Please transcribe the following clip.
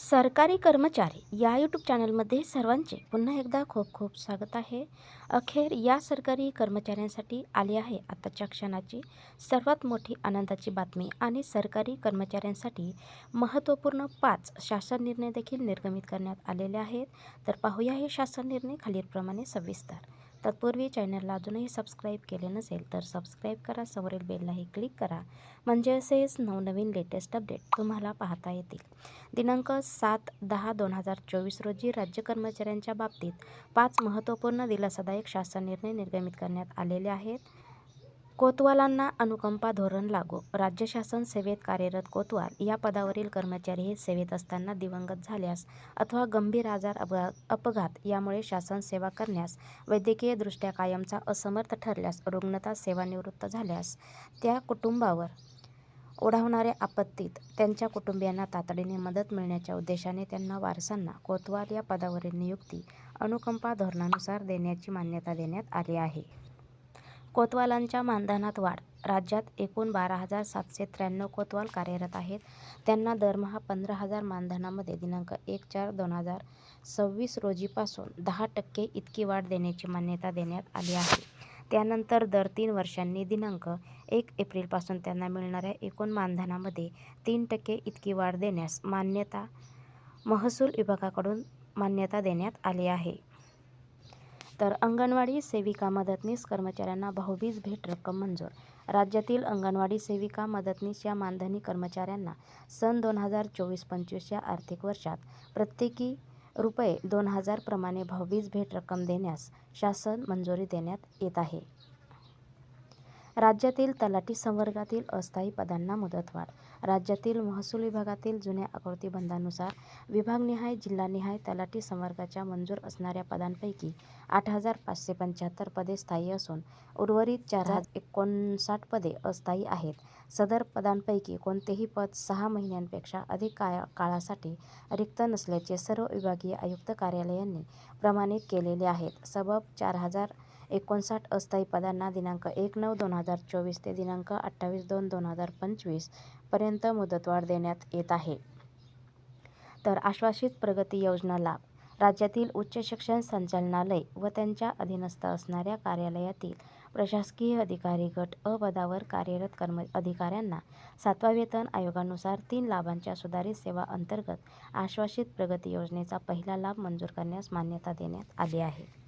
सरकारी कर्मचारी या यूट्यूब चॅनलमध्ये सर्वांचे पुन्हा एकदा खूप खूप स्वागत आहे. अखेर या सरकारी कर्मचाऱ्यांसाठी आली आहे आताच्या क्षणाची सर्वात मोठी आनंदाची बातमी आणि सरकारी कर्मचाऱ्यांसाठी महत्त्वपूर्ण पाच शासन निर्णय देखील निर्गमित करण्यात आलेले आहेत. तर पाहूया हे शासन निर्णय खालीलप्रमाणे सविस्तर. तत्पूर्वी चॅनलला अजूनही सबस्क्राईब केले नसेल तर सबस्क्राईब करा. समोरील बेललाही क्लिक करा. म्हणजे असेच नवनवीन लेटेस्ट अपडेट तुम्हाला पाहता येतील. दिनांक सात दहा दोन हजार चोवीस रोजी राज्य कर्मचाऱ्यांच्या बाबतीत पाच महत्त्वपूर्ण दिलासादायक शासन निर्णय निर्गमित करण्यात आलेले आहेत. कोतवालांना अनुकंपा धोरण लागू. राज्य शासन सेवेत कार्यरत कोतवाल या पदावरील कर्मचारी हे सेवेत असताना दिवंगत झाल्यास अथवा गंभीर आजार अपघा अपघात यामुळे शासन सेवा करण्यास वैद्यकीयदृष्ट्या कायमचा असमर्थ ठरल्यास रुग्णता सेवानिवृत्त झाल्यास त्या कुटुंबावर ओढावणाऱ्या आपत्तीत त्यांच्या कुटुंबियांना तातडीने मदत मिळण्याच्या उद्देशाने त्यांना वारसांना कोतवाल या पदावरील नियुक्ती अनुकंपा धोरणानुसार देण्याची मान्यता देण्यात आली आहे. कोतवालांच्या मानधनात वाढ. राज्यात एकूण बारा हजार सातशे त्र्याण्णव कोतवाल कार्यरत आहेत. त्यांना दरमहा पंधरा हजार मानधनामध्ये दिनांक एक चार दोन हजार सव्वीस रोजीपासून दहा टक्के इतकी वाढ देण्याची मान्यता देण्यात आली आहे. त्यानंतर दर तीन वर्षांनी दिनांक एक एप्रिलपासून त्यांना मिळणाऱ्या एकूण मानधनामध्ये तीन टक्के इतकी वाढ देण्यास मान्यता महसूल विभागाकडून मान्यता देण्यात आली आहे. तर अंगणवाडी सेविका मदतनीस कर्मचाऱ्यांना भाऊबीज भेट रक्कम मंजूर. राज्यातील अंगणवाडी सेविका मदतनीस या मानधनी कर्मचाऱ्यांना सन दोन हजार चोवीस पंचवीस या आर्थिक वर्षात प्रत्येकी रुपये दोन हजारप्रमाणे भाऊबीज भेट रक्कम देण्यास शासन मंजुरी देण्यात येत आहे. राज्यातील तलाठी संवर्गातील अस्थायी पदांना मुदतवाढ. राज्यातील महसूल विभागातील जुन्या आकृतीबंधानुसार विभागनिहाय जिल्हानिहाय तलाठी संवर्गाच्या मंजूर असणाऱ्या पदांपैकी आठ हजार पाचशे पंच्याहत्तर पदे स्थायी असून उर्वरित चार हजार एकोणसाठ पदे अस्थायी आहेत. सदर पदांपैकी कोणतेही पद सहा महिन्यांपेक्षा अधिक काळा काळासाठी रिक्त नसल्याचे सर्व विभागीय आयुक्त कार्यालयांनी प्रमाणित केलेले आहेत. सबब चार हजार एकोणसाठ अस्थायी पदांना दिनांक एक नऊ दोन हजार चोवीस ते दिनांक अठ्ठावीस दोन दोन हजार पंचवीसपर्यंत मुदतवाढ देण्यात येत आहे. तर आश्वासित प्रगती योजना लाभ. राज्यातील उच्च शिक्षण संचालनालय व त्यांच्या अधीनस्थ असणाऱ्या कार्यालयातील प्रशासकीय अधिकारी गट अ पदावर कार्यरत कर्म अधिकाऱ्यांना सातवा वेतन आयोगानुसार तीन लाभांच्या सुधारित सेवा अंतर्गत आश्वासित प्रगती योजनेचा पहिला लाभ मंजूर करण्यास मान्यता देण्यात आली आहे.